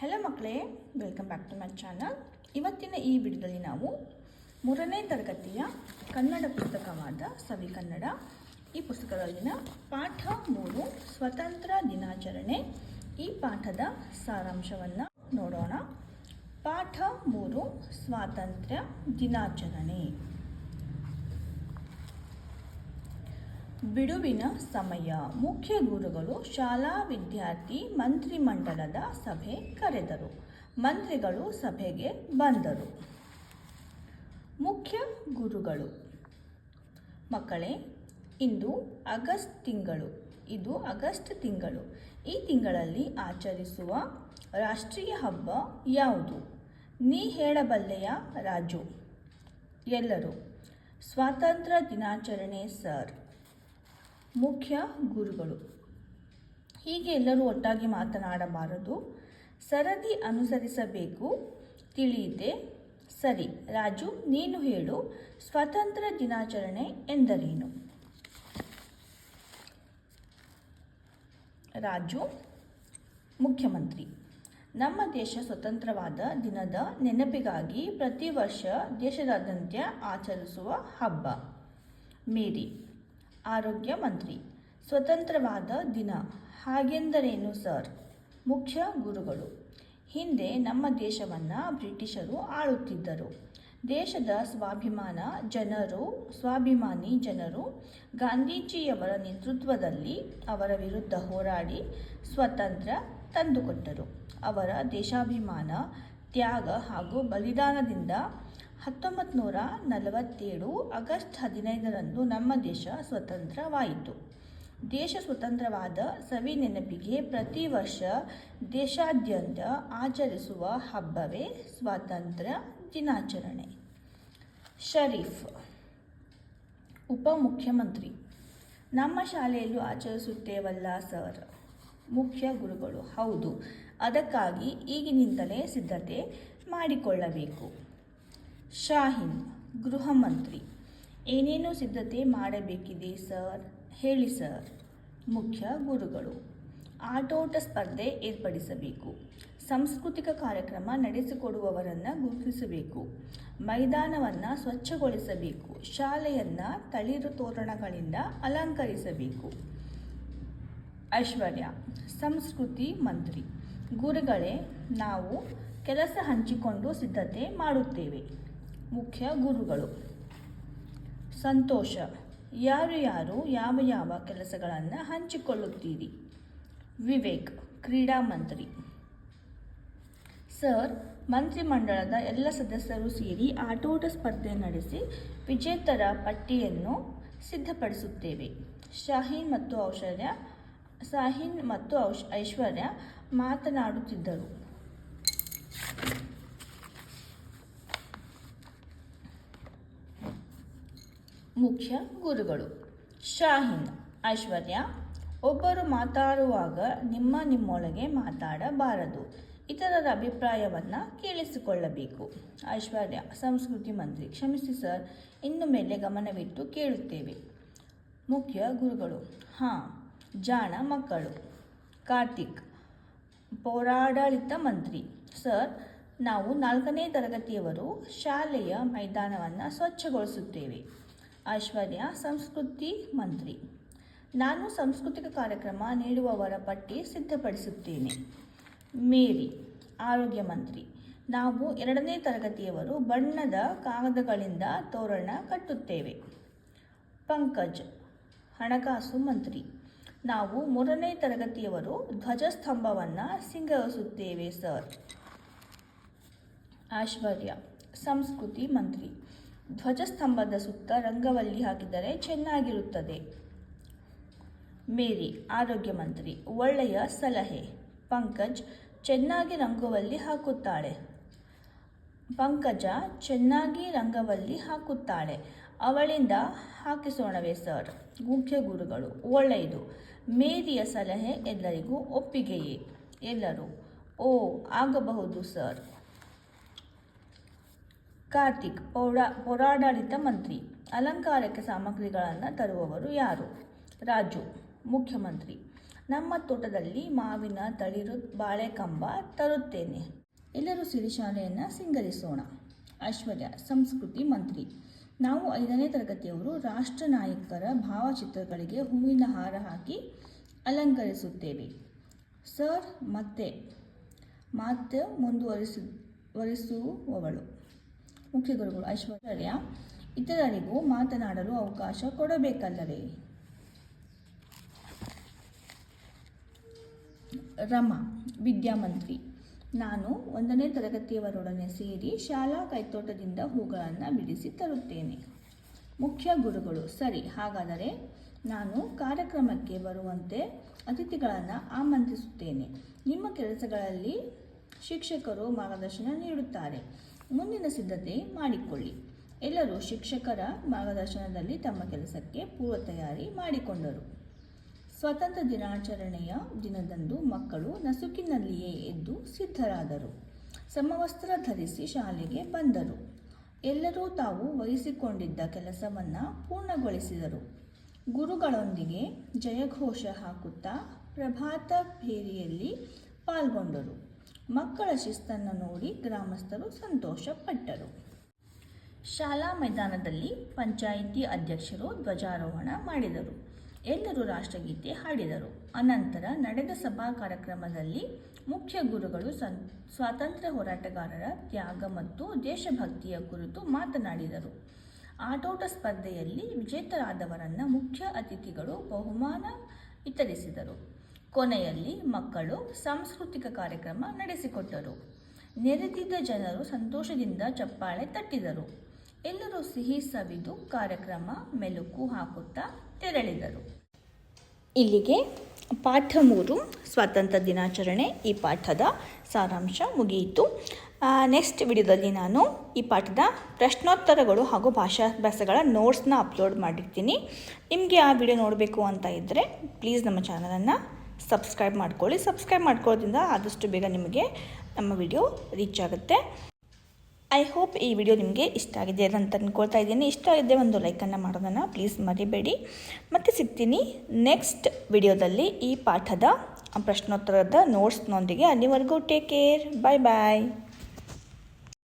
Hello ಮಕ್ಕಳೇ welcome back to my channel ಇವತ್ತಿನ ಈ ವಿಡಿಯೋದಲ್ಲಿ ನಾವು ಮೂರನೇ ತರಗತಿಯ ಕನ್ನಡ ಪುಸ್ತಕವಾದ ಸವಿ ಕನ್ನಡ, ಈ ಪುಸ್ತಕದಲ್ಲಿನ ಪಾಠ ಮೂರು, ಸ್ವತಂತ್ರ ದಿನಾಚರಣೆ, ಈ ಪಾಠದ ಸಾರಾಂಶವನ್ನು ನೋಡೋಣ. ಪಾಠ ಮೂರು, ಸ್ವಾತಂತ್ರ್ಯ ದಿನಾಚರಣೆ. ಬಿಡುವಿನ ಸಮಯ. ಮುಖ್ಯ ಗುರುಗಳು, ಶಾಲಾ ವಿದ್ಯಾರ್ಥಿ, ಮಂತ್ರಿಮಂಡಲದ ಸಭೆ ಕರೆದರು. ಮಂತ್ರಿಗಳು ಸಭೆಗೆ ಬಂದರು. ಮುಖ್ಯ ಗುರುಗಳು. ಮಕ್ಕಳೇ, ಇಂದು ಆಗಸ್ಟ್ ತಿಂಗಳು. ಇದು ಆಗಸ್ಟ್ ತಿಂಗಳು. ಈ ತಿಂಗಳಲ್ಲಿ ಆಚರಿಸುವ ರಾಷ್ಟ್ರೀಯ ಹಬ್ಬ ಯಾವುದು? ನೀ ಹೇಳಬಲ್ಲೆಯ ರಾಜು. ಎಲ್ಲರೂ, ಸ್ವಾತಂತ್ರ್ಯ ದಿನಾಚರಣೆ ಸರ್. ಮುಖ್ಯ ಗುರುಗಳು. ಹೀಗೆ ಎಲ್ಲರೂ ಒಟ್ಟಾಗಿ ಮಾತನಾಡಬಾರದು. ಸರದಿ ಅನುಸರಿಸಬೇಕು. ತಿಳಿಯಿದೆ ಸರಿ, ರಾಜು, ನೀನು ಹೇಳು. ಸ್ವಾತಂತ್ರ್ಯ ದಿನಾಚರಣೆ ಎಂದರೇನು? ರಾಜು, ಮುಖ್ಯಮಂತ್ರಿ. ನಮ್ಮ ದೇಶ ಸ್ವತಂತ್ರವಾದ ದಿನದ ನೆನಪಿಗಾಗಿ ಪ್ರತಿ ವರ್ಷ ದೇಶದಾದ್ಯಂತ ಆಚರಿಸುವ ಹಬ್ಬ. ಮೇರಿ. ಆರೋಗ್ಯ ಮಂತ್ರಿ. ಸ್ವತಂತ್ರವಾದ ದಿನ. ಹಾಗೆಂದರೇನು ಸರ್? ಮುಖ್ಯ ಗುರುಗಳು. ಹಿಂದೆ ನಮ್ಮ ದೇಶವನ್ನು ಬ್ರಿಟಿಷರು ಆಳುತ್ತಿದ್ದರು. ದೇಶದ ಸ್ವಾಭಿಮಾನ ಜನರು, ಸ್ವಾಭಿಮಾನಿ ಜನರು ಗಾಂಧೀಜಿಯವರ ನೇತೃತ್ವದಲ್ಲಿ ಅವರ ವಿರುದ್ಧ ಹೋರಾಡಿ ಸ್ವತಂತ್ರ ತಂದುಕೊಟ್ಟರು. ಅವರ ದೇಶಾಭಿಮಾನ, ತ್ಯಾಗ ಹಾಗೂ ಬಲಿದಾನದಿಂದ ಹತ್ತೊಂಬತ್ತು ನೂರ ನಲವತ್ತೇಳು ಆಗಸ್ಟ್ ಹದಿನೈದರಂದು ನಮ್ಮ ದೇಶ ಸ್ವತಂತ್ರವಾಯಿತು. ದೇಶ ಸ್ವತಂತ್ರವಾದ ಸವಿ ನೆನಪಿಗೆ ಪ್ರತಿ ವರ್ಷ ದೇಶಾದ್ಯಂತ ಆಚರಿಸುವ ಹಬ್ಬವೇ ಸ್ವಾತಂತ್ರ್ಯ ದಿನಾಚರಣೆ. ಶರೀಫ್ ಉಪಮುಖ್ಯಮಂತ್ರಿ. ನಮ್ಮ ಶಾಲೆಯಲ್ಲೂ ಆಚರಿಸುತ್ತೇವಲ್ಲ ಸರ್? ಮುಖ್ಯ ಗುರುಗಳು, ಹೌದು. ಅದಕ್ಕಾಗಿ ಈಗಿನಿಂದಲೇ ಸಿದ್ಧತೆ ಮಾಡಿಕೊಳ್ಳಬೇಕು. ಶಾಹೀನ್ ಗೃಹ ಮಂತ್ರಿ ಏನೇನು ಸಿದ್ಧತೆ ಮಾಡಬೇಕಿದೆ, ಸರ್? ಹೇಳಿ, ಸರ್. ಮುಖ್ಯ ಗುರುಗಳು. ಆಟೋಟ ಸ್ಪರ್ಧೆ ಏರ್ಪಡಿಸಬೇಕು. ಸಾಂಸ್ಕೃತಿಕ ಕಾರ್ಯಕ್ರಮ ನಡೆಸಿಕೊಡುವವರನ್ನು ಗುರುತಿಸಬೇಕು. ಮೈದಾನವನ್ನು ಸ್ವಚ್ಛಗೊಳಿಸಬೇಕು. ಶಾಲೆಯನ್ನು ತಳಿರು ತೋರಣಗಳಿಂದ ಅಲಂಕರಿಸಬೇಕು. ಐಶ್ವರ್ಯ, ಸಂಸ್ಕೃತಿ ಮಂತ್ರಿ. ಗುರುಗಳೇ, ನಾವು ಕೆಲಸ ಹಂಚಿಕೊಂಡು ಸಿದ್ಧತೆ ಮಾಡುತ್ತೇವೆ. ಮುಖ್ಯ ಗುರುಗಳು. ಸಂತೋಷ. ಯಾರು ಯಾರು ಯಾವ ಯಾವ ಕೆಲಸಗಳನ್ನು ಹಂಚಿಕೊಳ್ಳುತ್ತೀರಿ? ವಿವೇಕ್, ಕ್ರೀಡಾ ಮಂತ್ರಿ. ಸರ್, ಮಂತ್ರಿಮಂಡಲದ ಎಲ್ಲ ಸದಸ್ಯರು ಸೇರಿ ಆಟೋಟ ಸ್ಪರ್ಧೆ ನಡೆಸಿ ವಿಜೇತರ ಪಟ್ಟಿಯನ್ನು ಸಿದ್ಧಪಡಿಸುತ್ತೇವೆ. ಶಾಹೀನ್ ಮತ್ತು ಔಷರ್ಯ ಶಾಹೀನ್ ಮತ್ತು ಔಷ್ ಐಶ್ವರ್ಯ ಮಾತನಾಡುತ್ತಿದ್ದರು. ಮುಖ್ಯ ಗುರುಗಳು. ಶಾಹೀನ್, ಐಶ್ವರ್ಯ, ಒಬ್ಬರು ಮಾತಾಡುವಾಗ ನಿಮ್ಮ ನಿಮ್ಮೊಳಗೆ ಮಾತಾಡಬಾರದು. ಇತರರ ಅಭಿಪ್ರಾಯವನ್ನು ಕೇಳಿಸಿಕೊಳ್ಳಬೇಕು. ಐಶ್ವರ್ಯ, ಸಂಸ್ಕೃತಿ ಮಂತ್ರಿ, ಕ್ಷಮಿಸಿ ಸರ್, ಇನ್ನು ಮೇಲೆ ಗಮನವಿಟ್ಟು ಕೇಳುತ್ತೇವೆ. ಮುಖ್ಯ ಗುರುಗಳು. ಹಾಂ, ಜಾಣ ಮಕ್ಕಳು. ಕಾರ್ತಿಕ್, ಪೌರಾಡಳಿತ ಮಂತ್ರಿ. ಸರ್, ನಾವು ನಾಲ್ಕನೇ ತರಗತಿಯವರು ಶಾಲೆಯ ಮೈದಾನವನ್ನು ಸ್ವಚ್ಛಗೊಳಿಸುತ್ತೇವೆ. ಐಶ್ವರ್ಯ ಸಂಸ್ಕೃತಿ ಮಂತ್ರಿ. ನಾನು ಸಾಂಸ್ಕೃತಿಕ ಕಾರ್ಯಕ್ರಮ ನೀಡುವವರ ಪಟ್ಟಿ ಸಿದ್ಧಪಡಿಸುತ್ತೇನೆ. ಮೇರಿ, ಆರೋಗ್ಯ ಮಂತ್ರಿ. ನಾವು ಎರಡನೇ ತರಗತಿಯವರು ಬಣ್ಣದ ಕಾಗದಗಳಿಂದ ತೋರಣ ಕಟ್ಟುತ್ತೇವೆ. ಪಂಕಜ್, ಹಣಕಾಸು ಮಂತ್ರಿ. ನಾವು ಮೂರನೇ ತರಗತಿಯವರು ಧ್ವಜಸ್ತಂಭವನ್ನು ಸಿಂಗರಿಸುತ್ತೇವೆ, ಸರ್. ಐಶ್ವರ್ಯ, ಸಂಸ್ಕೃತಿ ಮಂತ್ರಿ. ಧ್ವಜಸ್ತಂಭದ ಸುತ್ತ ರಂಗವಲ್ಲಿ ಹಾಕಿದರೆ ಚೆನ್ನಾಗಿರುತ್ತದೆ. ಮೇರಿ, ಆರೋಗ್ಯ ಮಂತ್ರಿ, ಒಳ್ಳೆಯ ಸಲಹೆ. ಪಂಕಜ್ ಚೆನ್ನಾಗಿ ರಂಗವಲ್ಲಿ ಹಾಕುತ್ತಾಳೆ. ಪಂಕಜ ಚೆನ್ನಾಗಿ ರಂಗವಲ್ಲಿ ಹಾಕುತ್ತಾಳೆ. ಅವಳಿಂದ ಹಾಕಿಸೋಣವೇ ಸರ್? ಮುಖ್ಯ ಗುರುಗಳು, ಒಳ್ಳೆಯದು. ಮೇರಿಯ ಸಲಹೆ ಎಲ್ಲರಿಗೂ ಒಪ್ಪಿಗೆಯೇ. ಎಲ್ಲರೂ, ಓ, ಆಗಬಹುದು ಸರ್. ಕಾರ್ತಿಕ್ ಪೌರಾ ಪೌರಾಡಳಿತ ಮಂತ್ರಿ. ಅಲಂಕಾರಕ್ಕೆ ಸಾಮಗ್ರಿಗಳನ್ನು ತರುವವರು ಯಾರು? ರಾಜು, ಮುಖ್ಯಮಂತ್ರಿ. ನಮ್ಮ ತೋಟದಲ್ಲಿ ಮಾವಿನ, ತಳಿರು, ಬಾಳೆಕಂಬ ತರುತ್ತೇನೆ. ಎಲ್ಲರೂ ಸಿರಿಶಾಲೆಯನ್ನು ಸಿಂಗರಿಸೋಣ. ಐಶ್ವರ್ಯ, ಸಂಸ್ಕೃತಿ ಮಂತ್ರಿ. ನಾವು ಐದನೇ ತರಗತಿಯವರು ರಾಷ್ಟ್ರ ನಾಯಕರ ಭಾವಚಿತ್ರಗಳಿಗೆ ಹೂವಿನ ಹಾರ ಹಾಕಿ ಅಲಂಕರಿಸುತ್ತೇವೆ. ಸರ್ ಮತ್ತೆ ಮಾತು ಮುಂದುವರಿಸು, ವರಿಸುವವಳು. ಮುಖ್ಯ ಗುರುಗಳು ಐಶ್ವರ್ಯ, ಇತರರಿಗೂ ಮಾತನಾಡಲು ಅವಕಾಶ ಕೊಡಬೇಕಲ್ಲವೇ? ರಮ ವಿದ್ಯಾಮಂತ್ರಿ ನಾನು ಒಂದನೇ ತರಗತಿಯವರೊಡನೆ ಸೇರಿ ಶಾಲಾ ಕೈತೋಟದಿಂದ ಹೂಗಳನ್ನು ಬಿಡಿಸಿ ತರುತ್ತೇನೆ. ಮುಖ್ಯ ಗುರುಗಳು, ಸರಿ, ಹಾಗಾದರೆ ನಾನು ಕಾರ್ಯಕ್ರಮಕ್ಕೆ ಬರುವಂತೆ ಅತಿಥಿಗಳನ್ನು ಆಮಂತ್ರಿಸುತ್ತೇನೆ. ನಿಮ್ಮ ಕೆಲಸಗಳಲ್ಲಿ ಶಿಕ್ಷಕರು ಮಾರ್ಗದರ್ಶನ ನೀಡುತ್ತಾರೆ. ಮುಂದಿನ ಸಿದ್ಧತೆ ಮಾಡಿಕೊಳ್ಳಿ. ಎಲ್ಲರೂ ಶಿಕ್ಷಕರ ಮಾರ್ಗದರ್ಶನದಲ್ಲಿ ತಮ್ಮ ಕೆಲಸಕ್ಕೆ ಪೂರ್ವ ತಯಾರಿ ಮಾಡಿಕೊಂಡರು. ಸ್ವತಂತ್ರ ದಿನಾಚರಣೆಯ ದಿನದಂದು ಮಕ್ಕಳು ನಸುಕಿನಲ್ಲಿಯೇ ಎದ್ದು ಸಿದ್ಧರಾದರು. ಸಮವಸ್ತ್ರ ಧರಿಸಿ ಶಾಲೆಗೆ ಬಂದರು. ಎಲ್ಲರೂ ತಾವು ವಹಿಸಿಕೊಂಡಿದ್ದ ಕೆಲಸವನ್ನು ಪೂರ್ಣಗೊಳಿಸಿದರು. ಗುರುಗಳೊಂದಿಗೆ ಜಯಘೋಷ ಹಾಕುತ್ತಾ ಪ್ರಭಾತ ಭೇರಿಯಲ್ಲಿ ಪಾಲ್ಗೊಂಡರು. ಮಕ್ಕಳ ಶಿಸ್ತನ್ನು ನೋಡಿ ಗ್ರಾಮಸ್ಥರು ಸಂತೋಷಪಟ್ಟರು. ಶಾಲಾ ಮೈದಾನದಲ್ಲಿ ಪಂಚಾಯಿತಿ ಅಧ್ಯಕ್ಷರು ಧ್ವಜಾರೋಹಣ ಮಾಡಿದರು. ಎಲ್ಲರೂ ರಾಷ್ಟ್ರಗೀತೆ ಹಾಡಿದರು. ಅನಂತರ ನಡೆದ ಸಭಾ ಕಾರ್ಯಕ್ರಮದಲ್ಲಿ ಮುಖ್ಯ ಗುರುಗಳು ಸಂ, ಸ್ವಾತಂತ್ರ್ಯ ಹೋರಾಟಗಾರರ ತ್ಯಾಗ ಮತ್ತು ದೇಶಭಕ್ತಿಯ ಕುರಿತು ಮಾತನಾಡಿದರು. ಆಟೋಟ ಸ್ಪರ್ಧೆಯಲ್ಲಿ ವಿಜೇತರಾದವರನ್ನು ಮುಖ್ಯ ಅತಿಥಿಗಳು ಬಹುಮಾನ ವಿತರಿಸಿದರು. ಕೊನೆಯಲ್ಲಿ ಮಕ್ಕಳು ಸಾಂಸ್ಕೃತಿಕ ಕಾರ್ಯಕ್ರಮ ನಡೆಸಿಕೊಟ್ಟರು. ನೆರೆದಿದ್ದ ಜನರು ಸಂತೋಷದಿಂದ ಚಪ್ಪಾಳೆ ತಟ್ಟಿದರು. ಎಲ್ಲರೂ ಸಿಹಿ ಸವಿದು ಕಾರ್ಯಕ್ರಮ ಮೆಲುಕು ಹಾಕುತ್ತಾ ತೆರಳಿದರು. ಇಲ್ಲಿಗೆ ಪಾಠ ಮೂರು, ಸ್ವಾತಂತ್ರ್ಯ ದಿನಾಚರಣೆ ಈ ಪಾಠದ ಸಾರಾಂಶ ಮುಗಿಯಿತು. ನೆಕ್ಸ್ಟ್ ವಿಡಿಯೋದಲ್ಲಿ ನಾನು ಈ ಪಾಠದ ಪ್ರಶ್ನೋತ್ತರಗಳು ಹಾಗೂ ಭಾಷಾಭ್ಯಾಸಗಳ ನೋಟ್ಸ್ನ ಅಪ್ಲೋಡ್ ಮಾಡಿರ್ತೀನಿ. ನಿಮಗೆ ಆ ವಿಡಿಯೋ ನೋಡಬೇಕು ಅಂತ ಇದ್ದರೆ ಪ್ಲೀಸ್ ನಮ್ಮ ಚಾನಲನ್ನು ಸಬ್ಸ್ಕ್ರೈಬ್ ಮಾಡ್ಕೊಳ್ಳಿ. ಸಬ್ಸ್ಕ್ರೈಬ್ ಮಾಡ್ಕೊಳ್ಳೋದ್ರಿಂದ ಆದಷ್ಟು ಬೇಗ ನಿಮಗೆ ನಮ್ಮ ವಿಡಿಯೋ ರೀಚ್ ಆಗುತ್ತೆ. ಐ ಹೋಪ್ ಈ ವಿಡಿಯೋ ನಿಮಗೆ ಇಷ್ಟ ಆಗಿದೆ ಅಂತ ಅಂದ್ಕೊಳ್ತಾ ಇದ್ದೀನಿ. ಇಷ್ಟ ಆಗಿದೆ ಒಂದು ಲೈಕನ್ನು ಮಾಡೋದನ್ನು ಪ್ಲೀಸ್ ಮರಿಬೇಡಿ. ಮತ್ತು ಸಿಗ್ತೀನಿ ನೆಕ್ಸ್ಟ್ ವಿಡಿಯೋದಲ್ಲಿ ಈ ಪಾಠದ ಪ್ರಶ್ನೋತ್ತರದ ನೋಟ್ಸ್ನೊಂದಿಗೆ ಅಲ್ಲಿವರೆಗೂ ಟೇಕ್ ಕೇರ್ ಬಾಯ್ ಬಾಯ್